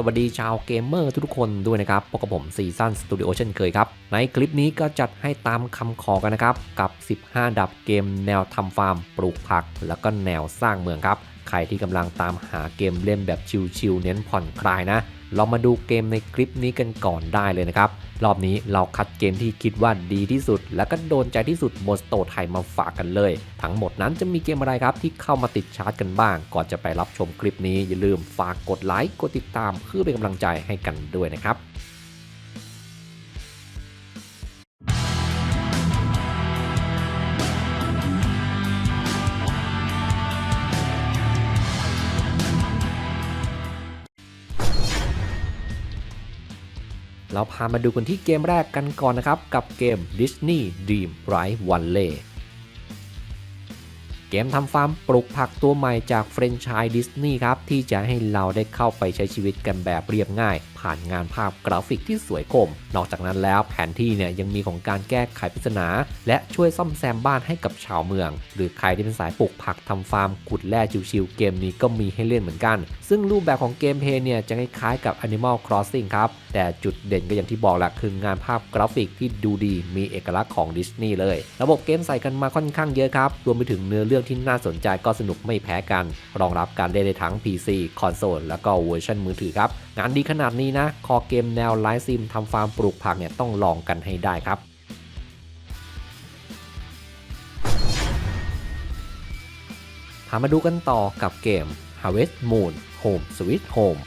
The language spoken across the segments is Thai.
สวัสดีชาวเกมเมอร์ทุกๆคนด้วยนะครับพบกับผมซีซั่นสตูดิโอเช่นเคยครับ ในคลิปนี้ก็จัดให้ตามคำขอกันนะครับ กับ 15 ดับเกมแนวทำฟาร์ม ปลูกผัก แล้วก็แนวสร้างเมืองครับ ใครที่กำลังตามหาเกมเล่นแบบชิลๆเน้นผ่อนคลายนะ เรามาดูเกมในคลิปนี้กันก่อนได้เลยนะครับ รอบนี้เราคัดเกมที่คิดว่าดีที่สุด และก็โดนใจที่สุดบนสโตไทยมาฝากกันเลย ทั้งหมดนั้นจะมีเกมอะไรครับที่เข้ามาติดชาร์จกันบ้าง ก่อนจะไปรับชมคลิปนี้อย่าลืมฝากกดไลค์กดติดตามเพื่อเป็นกำลังใจให้กันด้วยนะครับ เราพามาดูกันที่เกมแรกกันก่อนนะครับ กับเกม Disney Dream Ride One Lay เกมทำฟาร์มปลูกผักตัวใหม่จากเฟรนช์ชายดิสนีย์ครับ ที่จะให้เราได้เข้าไปใช้ชีวิตกันแบบเรียบง่ายผ่านงานภาพกราฟิกที่สวยคม นอกจากนั้นแล้วแผนที่เนี่ยยังมีของการแก้ไขปริศนา และช่วยซ่อมแซมบ้านให้กับชาวเมือง หรือใครที่เป็นสายปลูกผักทำฟาร์มขุดแร่ชิวๆเกมนี้ก็มีให้เล่นเหมือนกัน ซึ่งรูปแบบของเกมเพลย์เนี่ยจะคล้ายๆกับ Animal Crossing ครับแต่จุดเด่นก็อย่างที่บอกแหละคืองานภาพกราฟิกที่ดูดีมีเอกลักษณ์ของดิสนีย์เลย ระบบเกมใส่กันมาค่อนข้างเยอะครับ รวมไปถึงเนื้อเรื่องที่น่าสนใจก็สนุกไม่แพ้กัน รองรับการเล่นได้ทั้ง PC คอนโซลแล้วก็เวอร์ชันมือถือครับ งานดีขนาดนี้นะ คอเกมแนวไลฟ์ซิมทำฟาร์มปลูกผักเนี่ยต้องลองกันให้ได้ครับพามาดูกันต่อกับเกม Harvest Moon Home Sweet Home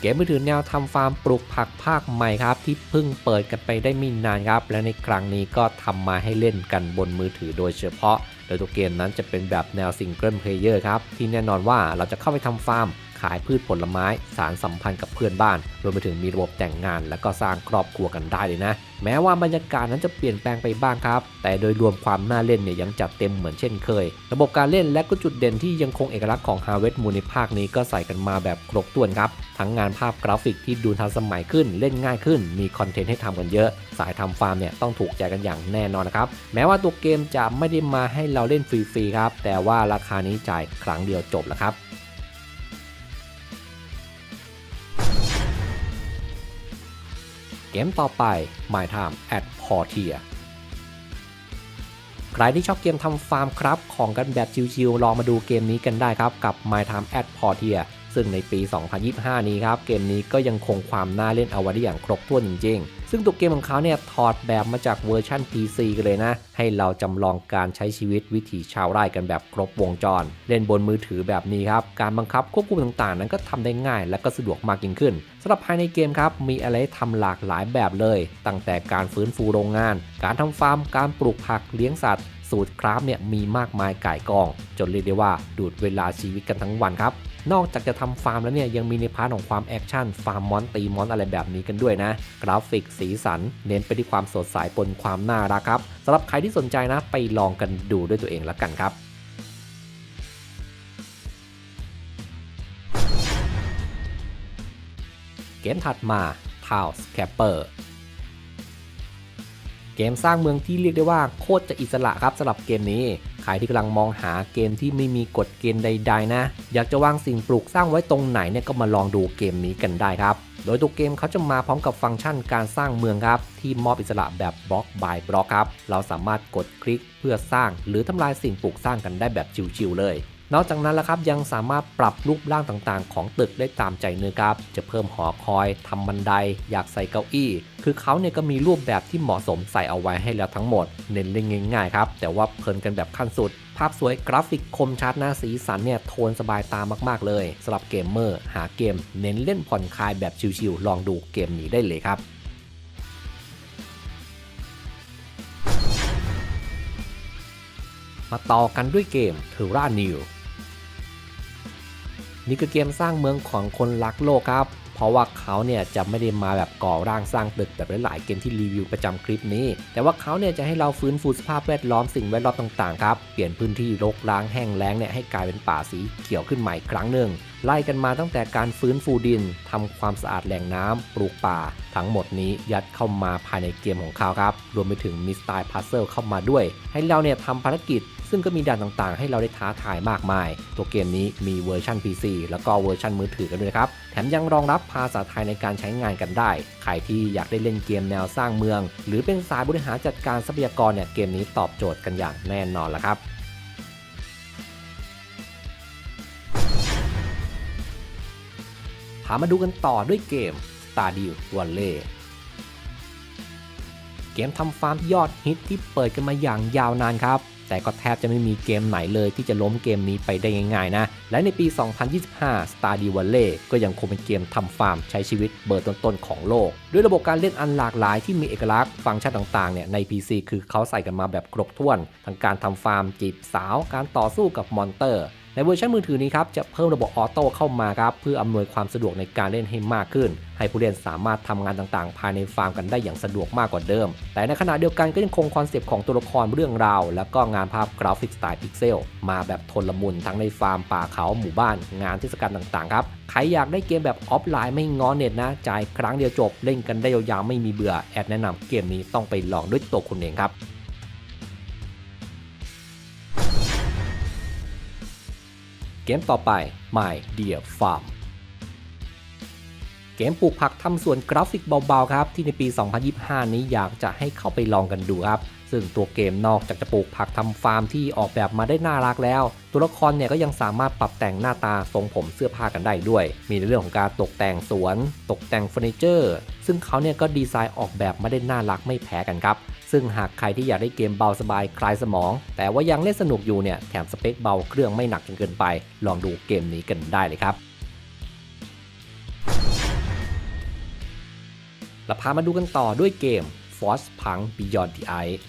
เกมมือถือแนวทำฟาร์มปลูกผักภาคใหม่ครับ ที่เพิ่งเปิดกันไปได้ไม่นานครับ และในครั้งนี้ก็ทำมาให้เล่นกันบนมือถือโดยเฉพาะ โดยตัวเกมนั้นจะเป็นแบบแนวซิงเกิลเพลเยอร์ครับ ที่แน่นอนว่าเราจะเข้าไปทำฟาร์ม ขายพืชผลไม้ สารสัมพันธ์กับเพื่อนบ้าน รวมไปถึงมีระบบแต่งงาน และก็สร้างครอบครัวกันได้เลยนะ แม้ว่าบรรยากาศนั้นจะเปลี่ยนแปลงไปบ้างครับ แต่โดยรวมความน่าเล่นเนี่ยยังจัดเต็มเหมือนเช่นเคย ระบบการเล่นและก็จุดเด่นที่ยังคงเอกลักษณ์ของ Harvest Moon ในภาคนี้ก็ใส่กันมาแบบครบถ้วนครับ ทั้งงานภาพกราฟิกที่ดูทันสมัยขึ้น เล่นง่ายขึ้น มีคอนเทนต์ให้ทำกันเยอะ สายทำฟาร์มเนี่ยต้องถูกใจกันอย่างแน่นอนนะครับ แม้ว่าตัวเกมจะไม่ได้มาให้เราเล่นฟรีๆครับ แต่ว่าราคานี้จ่ายครั้งเดียวจบแล้วครับ เกมต่อไป My Time at Portia ใครที่ชอบเกมทำฟาร์มครับ ของกันแบบชิวๆลองมาดูเกมนี้กันได้ครับ กับ My Time at Portia ซึ่งในปี 2025 นี้ครับ เกมนี้ก็ยังคงความน่าเล่นเอาไว้ได้อย่างครบถ้วนจริงๆ ซึ่งตัวเกมของเขาเนี่ยถอดแบบมาจากเวอร์ชัน PC กันเลยนะ ให้เราจำลองการใช้ชีวิตวิถีชาวไร่กันแบบครบวงจร เล่นบนมือถือแบบนี้ครับ การบังคับควบคุมต่างๆ นั้นก็ทำได้ง่ายและก็สะดวกมากยิ่งขึ้นสำหรับภายในเกมครับมีอะไรทำหลากหลายแบบเลย ตั้งแต่การฟื้นฟูโรงงาน การทำฟาร์ม การปลูกผักเลี้ยงสัตว์สูตรคราฟเนี่ยมีมากมายก่ายกอง จนเรียกได้ว่าดูดเวลาชีวิตกันทั้งวันครับ นอกจากจะทำฟาร์มแล้วเนี่ยยังมีในพาร์ทของความแอคชั่นฟาร์มมอนตีมอนอะไรแบบนี้กันด้วยนะ กราฟิกสีสัน เน้นไปที่ความสดใสปนความน่ารักครับสำหรับใครที่สนใจนะไปลองกันดูด้วยตัวเองละกันครับเกมถัดมา Town Scapper เกมสร้างเมืองที่เรียกได้ว่าโคตรจะอิสระครับสำหรับเกมนี้ ใครที่กำลังมองหาเกมที่ไม่มีกฎเกณฑ์ใด ๆ นะ อยากจะวางสิ่งปลูกสร้างไว้ตรงไหนเนี่ยก็มาลองดูเกมนี้กันได้ครับ โดยตัวเกมเขาจะมาพร้อมกับฟังก์ชันการสร้างเมืองครับ ที่มอบอิสระแบบบล็อกบายบล็อกครับ เราสามารถกดคลิกเพื่อสร้างหรือทำลายสิ่งปลูกสร้างกันได้แบบชิวๆเลย นอกจากนั้นแล้วครับยังสามารถปรับรูปร่างต่างๆ ของตึกได้ตามใจเนื้อครับ จะเพิ่มหอคอยทำบันได อยากใส่เก้าอี้ คือเขาเนี่ยก็มีรูปแบบที่เหมาะสมใส่เอาไว้ให้แล้วทั้งหมด เน้นเล่นง่ายๆครับ แต่ว่าเพลินกันแบบขั้นสุด ภาพสวยกราฟิกคมชัดนะสีสันเนี่ยโทนสบายตามากๆเลยสำหรับเกมเมอร์หาเกม เน้นเล่นผ่อนคลายแบบชิวๆลองดูเกมนี้ได้เลยครับมาต่อกันด้วยเกม Terra New นี่คือเกมสร้างเมืองของคนรักโลกครับ เพราะว่าเขาเนี่ยจะไม่ได้มาแบบก่อร่างสร้างตึกแบบหลายๆเกมที่รีวิวประจำคลิปนี้ แต่ว่าเขาเนี่ยจะให้เราฟื้นฟูสภาพแวดล้อมสิ่งแวดล้อมต่างๆครับ เปลี่ยนพื้นที่รกร้างแห้งแล้งเนี่ยให้กลายเป็นป่าสีเขียวขึ้นใหม่ครั้งหนึ่ง ไล่กันมาตั้งแต่การฟื้นฟูดินทำความสะอาดแหล่งน้ำปลูกป่า ทั้งหมดนี้ยัดเข้ามาภายในเกมของเขาครับ รวมไปถึงมีสไตล์พัซเซิลเข้ามาด้วย ให้เราเนี่ยทำภารกิจ ซึ่งก็มีด่านต่างๆ ให้เราได้ท้าทายมากมาย ตัวเกมนี้มีเวอร์ชัน PC แล้วก็เวอร์ชันมือถือกันด้วยครับ แถมยังรองรับภาษาไทยในการใช้งานกันได้ ใครที่อยากได้เล่นเกมแนวสร้างเมือง หรือเป็นสายบริหารจัดการทรัพยากรเนี่ยเกมนี้ตอบโจทย์กันอย่างแน่นอนละครับามาดูกันต่อด้วยเกม Stardew Valley เกมทำฟาร์มยอดฮิตที่เปิดกันมาอย่างยาวนานครับ แต่ก็แทบจะไม่มีเกมไหนเลยที่จะล้มเกมนี้ไปได้ง่ายๆนะ และในปี 2025 Stardew Valley ก็ยังคงเป็นเกมทำฟาร์มใช้ชีวิตเบอร์ต้นๆของโลก ด้วยระบบการเล่นอันหลากหลายที่มีเอกลักษณ์ฟังก์ชันต่างๆเนี่ยใน PC คือเขาใส่กันมาแบบครบถ้วน ทั้งการทำฟาร์มจีบสาว การต่อสู้กับมอนเตอร์ เวอร์ชันมือถือนี้ครับจะเพิ่มระบบออโต้เข้ามาครับเพื่ออำนวยความสะดวกในการเล่นให้มากขึ้น ให้ผู้เล่นสามารถทำงานต่างๆ ภายในฟาร์มกันได้อย่างสะดวกมากกว่าเดิม แต่ในขณะเดียวกันก็ยังคงคอนเซปต์ของตัวละครเรื่องราว และก็งานภาพกราฟิกสไตล์พิกเซลมาแบบทนละมุนทั้งในฟาร์มป่าเขาหมู่บ้าน งานเทศกาลต่างๆครับใครอยากได้เกมแบบออฟไลน์ไม่ง้อเน็ตนะจ่ายครั้งเดียวจบเล่นกันได้ยาวๆไม่มีเบื่อแอดแนะนำเกมนี้ต้องไปลองด้วยตัวคุณเองครับ เกมต่อไป My Dear Farm เกมปลูกผักทำสวนกราฟิกเบาๆครับที่ในปี 2025 นี้อยากจะให้เข้าไปลองกันดูครับซึ่งตัวเกมนอกจากจะปลูกผักทำฟาร์มที่ออกแบบมาได้น่ารักแล้ว ตัวละครเนี่ยก็ยังสามารถปรับแต่งหน้าตาทรงผมเสื้อผ้ากันได้ด้วย มีในเรื่องของการตกแต่งสวน ตกแต่งเฟอร์นิเจอร์ ซึ่งเขาเนี่ยก็ดีไซน์ออกแบบมาได้น่ารักไม่แพ้กันครับ ซึ่งหากใครที่อยากได้เกมเบาสบายคลายสมอง แต่ว่ายังเล่นสนุกอยู่เนี่ยแถมสเปคเบาเครื่องไม่หนักจนเกินไป ลองดูเกมนี้กันได้เลยครับ เราพามาดูกันต่อด้วยเกม Force Punk Beyond the Ice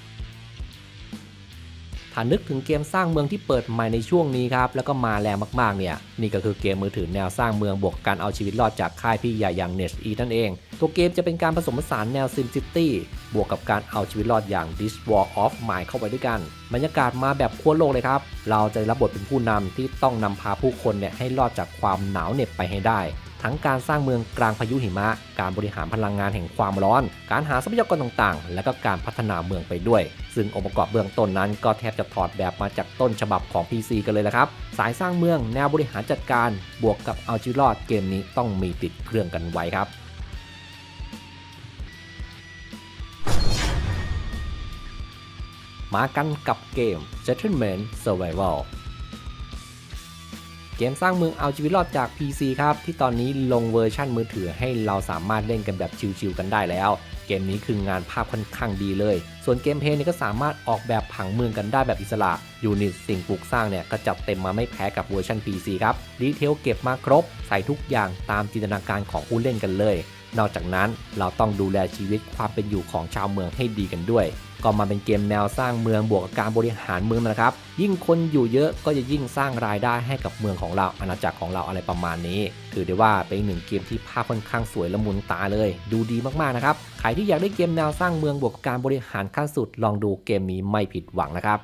ถ้านึกถึงเกมสร้างเมืองที่เปิดใหม่ในช่วงนี้ครับ แล้วก็มาแรงมากๆ เนี่ย นี่ก็คือเกมมือถือแนวสร้างเมืองบวกการเอาชีวิตรอดจากค่ายพี่ใหญ่อย่าง n e t e นั่นเอง ตัวเกมจะเป็นการผสมผสานแนว Sim City บวกกับการเอาชีวิตรอดอย่าง This War of Mine เข้าไปด้วยกัน บรรยากาศมาแบบขั้วโลกเลยครับ เราจะรับบทเป็นผู้นำที่ต้องนำพาผู้คนเนี่ยให้รอดจากความหนาวเหน็บไปให้ได้ ทั้งการสร้างเมืองกลางพายุหิมะ การบริหารพลังงานแห่งความร้อน การหาทรัพยากรต่างๆ และก็การพัฒนาเมืองไปด้วย ซึ่งองค์ประกอบเบื้องต้นนั้นก็แทบจะถอดแบบมาจากต้นฉบับของ PC กันเลยละครับ สายสร้างเมืองแนวบริหารจัดการ บวกกับเอาชีวิตรอดเกมนี้ต้องมีติดเครื่องกันไว้ครับมากันกับเกม Settlement Survival เกมสร้างเมืองเอาชีวิตรอดจาก PC ครับ ที่ตอนนี้ลงเวอร์ชั่นมือถือให้เราสามารถเล่นกันแบบชิลๆกันได้แล้ว เกมนี้คืองานภาพค่อนข้างดีเลย ส่วนเกมเพลย์นี่ก็สามารถออกแบบผังเมืองกันได้แบบอิสระยูนิตสิ่งปลูกสร้างเนี่ยก็จัดเต็มมาไม่แพ้กับเวอร์ชัน PC ครับดีเทลเก็บมาครบ ใส่ทุกอย่างตามจินตนาการของผู้เล่นกันเลย นอกจากนั้นเราต้องดูแลชีวิตความเป็นอยู่ของชาวเมืองให้ดีกันด้วย ก็มาเป็นเกมแนวสร้างเมืองบวกกับการบริหารเมืองนะครับ ยิ่งคนอยู่เยอะก็จะยิ่งสร้างรายได้ให้กับเมืองของเราอาณาจักรของเราอะไรประมาณนี้ ถือได้ว่าเป็นหนึ่งเกมที่ภาพค่อนข้างสวยละมุนตาเลย ดูดีมากๆนะครับใครที่อยากได้เกมแนวสร้างเมืองบวกกับการบริหารขั้นสุด ลองดูเกมนี้ไม่ผิดหวังนะครับ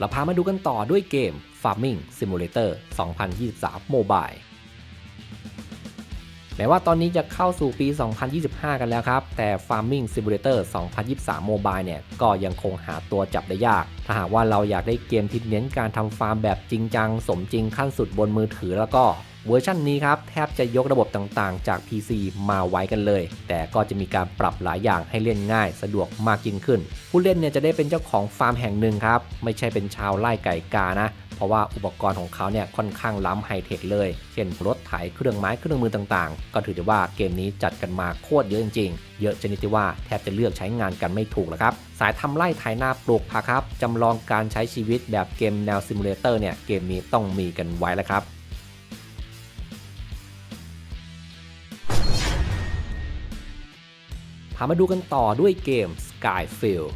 เราพามาดูกันต่อด้วยเกม Farming Simulator 2023 Mobile แม้ว่าตอนนี้จะเข้าสู่ปี 2025 กันแล้วครับ แต่ Farming Simulator 2023 Mobile เนี่ย ก็ยังคงหาตัวจับได้ยาก ถ้าหากว่าเราอยากได้เกมที่เน้นการทำฟาร์มแบบจริงจัง สมจริงขั้นสุดบนมือถือแล้วก็ เวอร์ชันนี้ครับแทบจะยกระบบต่างๆ จาก PC มาไว้กันเลย แต่ก็จะมีการปรับหลายอย่างให้เล่นง่าย สะดวกมากยิ่งขึ้น ผู้เล่นเนี่ยจะได้เป็นเจ้าของฟาร์มแห่งหนึ่งครับ ไม่ใช่เป็นชาวไล่ไก่กานะ เพราะว่าอุปกรณ์ของเขาเนี่ยค่อนข้างล้ำไฮเทคเลย เช่นรถไถเครื่องไม้เครื่องมือต่างๆ ก็ถือได้ว่าเกมนี้จัดกันมาโคตรเยอะจริงๆ เยอะชนิดที่ว่าแทบจะเลือกใช้งานกันไม่ถูกแล้วครับสายทำไร่ไถนาปลูกผักครับจำลองการใช้ชีวิตแบบเกมแนวซิมูเลเตอร์เนี่ยเกมนี้ต้องมีกันไว้แล้วครับามาดูกันต่อด้วยเกม Skyfield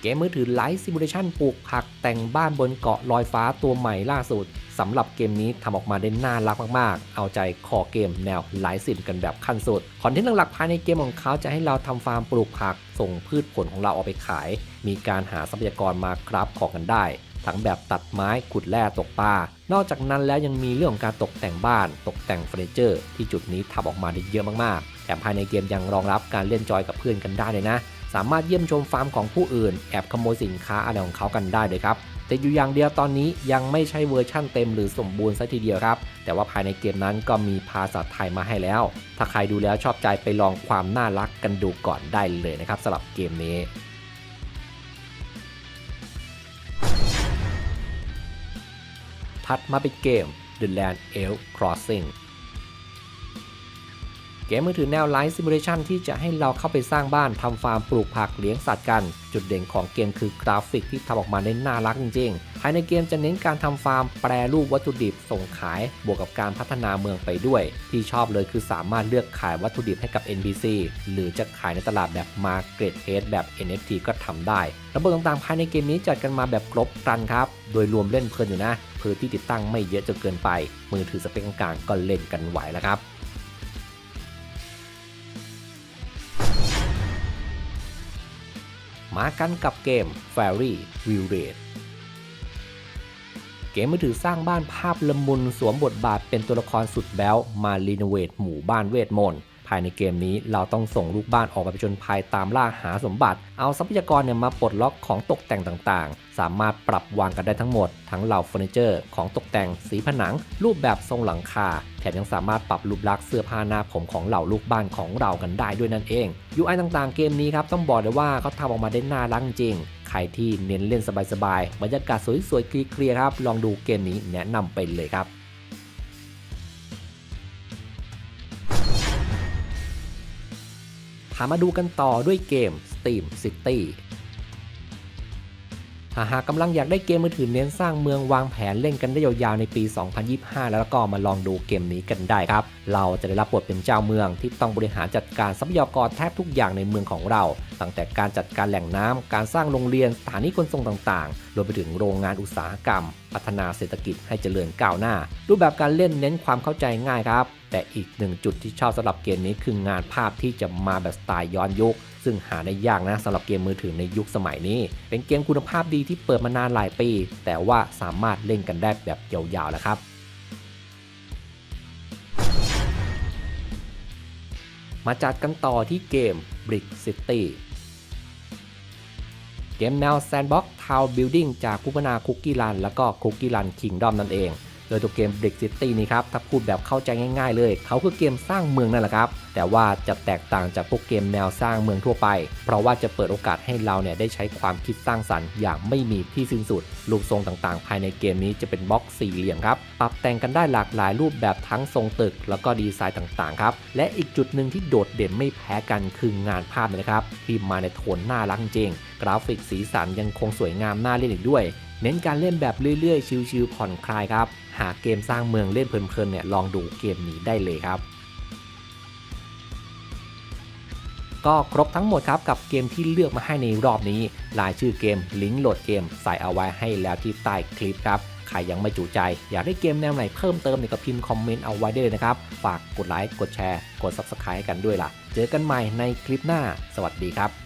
เกมมือถือไลฟ์ซิมูเลชันปลูกผักแต่งบ้านบนเกาะลอยฟ้าตัวใหม่ล่าสุดสำหรับเกมนี้ทำออกมาได้น่ารักมากๆ เอาใจคอเกมแนวไลฟ์ซิมกันแบบขั้นสุด คอนเทนต์หลักๆภายในเกมของเขาจะให้เราทำฟาร์มปลูกผัก ส่งพืชผลของเราออกไปขาย มีการหาทรัพยากรมาคราฟของกันได้ทั้งแบบตัดไม้ขุดแร่ตกปลา นอกจากนั้นแล้วยังมีเรื่องของการตกแต่งบ้าน ตกแต่งเฟอร์นิเจอร์ ที่จุดนี้ทำออกมาได้เยอะมากๆ แถมภายในเกมยังรองรับการเล่นจอยกับเพื่อนกันได้เลยนะ สามารถเยี่ยมชมฟาร์มของผู้อื่น แอบขโมยสินค้าอะไรของเขากันได้เลยครับแต่อยู่อย่างเดียวตอนนี้ยังไม่ใช่เวอร์ชั่นเต็มหรือสมบูรณ์ซะทีเดียวครับ แต่ว่าภายในเกมนั้นก็มีภาษาไทยมาให้แล้ว ถ้าใครดูแล้วชอบใจไปลองความน่ารักกันดูก่อนได้เลยนะครับสำหรับเกมนี้ถัดมาเป็นเกม The Land Elf Crossing เกมมือถือแนวไลฟ์ซิมูเลชันที่จะให้เราเข้าไปสร้างบ้านทำฟาร์มปลูกผักเลี้ยงสัตว์กัน จุดเด่นของเกมคือกราฟิกที่ทำออกมาได้น่ารักจริงๆ ภายในเกมจะเน้นการทำฟาร์มแปรรูปวัตถุดิบส่งขาย บวกกับการพัฒนาเมืองไปด้วย ที่ชอบเลยคือสามารถเลือกขายวัตถุดิบให้กับ NPC หรือจะขายในตลาดแบบ Market p l a c e แบบ NFT ก็ทำได้ ระบบต่างๆภายในเกมนี้จัดกันมาแบบครบครันครับ โดยรวมเล่นเพลินอยู่นะพื้นที่ติดตั้งไม่เยอะจนเกินไป มือถือสเปคกลางๆก็เล่นกันไหวแล้วครับ มากันกับเกม Fairy w i l r a d เกมมือถือสร้างบ้านภาพละมุนสวมบทบาทเป็นตัวละครสุดแบ๊วมารีโนเวทหมู่บ้านเวทมนต์ ภายในเกมนี้เราต้องส่งลูกบ้านออกไปผจญภัยตามล่าหาสมบัติ เอาทรัพยากรเนี่ยมาปลดล็อกของตกแต่งต่างๆ สามารถปรับวางกันได้ทั้งหมด ทั้งเหล่าเฟอร์นิเจอร์ ของตกแต่งสีผนัง รูปแบบทรงหลังคา แถมยังสามารถปรับรูปลักษณ์เสื้อผ้าหน้าผมของเหล่าลูกบ้านของเรากันได้ด้วยนั่นเอง UI ต่างๆ เกมนี้ครับต้องบอกเลยว่าเขาทำออกมาได้น่ารักจริงใครที่เน้นเล่นสบายๆบรรยากาศสวยๆเคลียร์ๆครับลองดูเกมนี้แนะนำไปเลยครับ พามาดูกันต่อด้วยเกม Steam City ถ้าหากกำลังอยากได้เกมมือถือเน้นสร้างเมืองวางแผนเล่นกันได้ยาวๆในปี 2025 แล้วก็มาลองดูเกมนี้กันได้ครับ เราจะได้รับบทเป็นเจ้าเมืองที่ต้องบริหารจัดการทรัพยากรแทบทุกอย่างในเมืองของเรา ตั้งแต่การจัดการแหล่งน้ำการสร้างโรงเรียนสถานีขนส่งต่างๆ รวมไปถึงโรงงานอุตสาหกรรม พัฒนาเศรษฐกิจให้เจริญก้าวหน้า รูปแบบการเล่นเน้นความเข้าใจง่ายครับ แต่อีกหนึ่งจุดที่ชอบสำหรับเกมนี้คืองานภาพที่จะมาแบบสไตล์ย้อนยุค ซึ่งหาได้ยากนะสำหรับเกมมือถือในยุคสมัยนี้ เป็นเกมคุณภาพดีที่เปิดมานานหลายปี แต่ว่าสามารถเล่นกันได้แบบยาวๆแล้วครับมาจัดกันต่อที่เกม Brick City เกมแนว Sandbox Town Building จากผู้พัฒนา Cookie Run แล้วก็ Cookie Run Kingdom นั่นเอง โดยตัวเกม Brick City นี้ครับถ้าพูดแบบเข้าใจง่ายๆเลย เขาคือเกมสร้างเมืองนั่นแหละครับ แต่ว่าจะแตกต่างจากพวกเกมแนวสร้างเมืองทั่วไป เพราะว่าจะเปิดโอกาสให้เราเนี่ยได้ใช้ความคิดสร้างสรรค์อย่างไม่มีที่สิ้นสุด รูปทรงต่างๆ ภายในเกมนี้จะเป็นบล็อกสี่เหลี่ยมครับ ปรับแต่งกันได้หลากหลายรูปแบบทั้งทรงตึก แล้วก็ดีไซน์ต่างๆครับ และอีกจุดหนึ่งที่โดดเด่นไม่แพ้กันคืองานภาพนะครับที่มาในโทนน่ารักจริง กราฟิกสีสันยังคงสวยงามน่าเล่นอีกด้วย เน้นการเล่นแบบเรื่อยๆ ชิลๆผ่อนคลายครับ หาเกมสร้างเมืองเล่นเพลินๆเนี่ยลองดูเกมนี้ได้เลยครับ ก็ครบทั้งหมดครับกับเกมที่เลือกมาให้ในรอบนี้รายชื่อเกมลิงก์โหลดเกมใส่เอาไว้ให้แล้วที่ใต้คลิปครับใครยังไม่จุใจ อยากได้เกมแนวไหนเพิ่มเติมเนี่ยก็พิมพ์คอมเมนต์เอาไว้ได้เลยนะครับ ฝากกดไลค์กดแชร์ กด Subscribe ให้กันด้วยล่ะ เจอกันใหม่ในคลิปหน้า สวัสดีครับ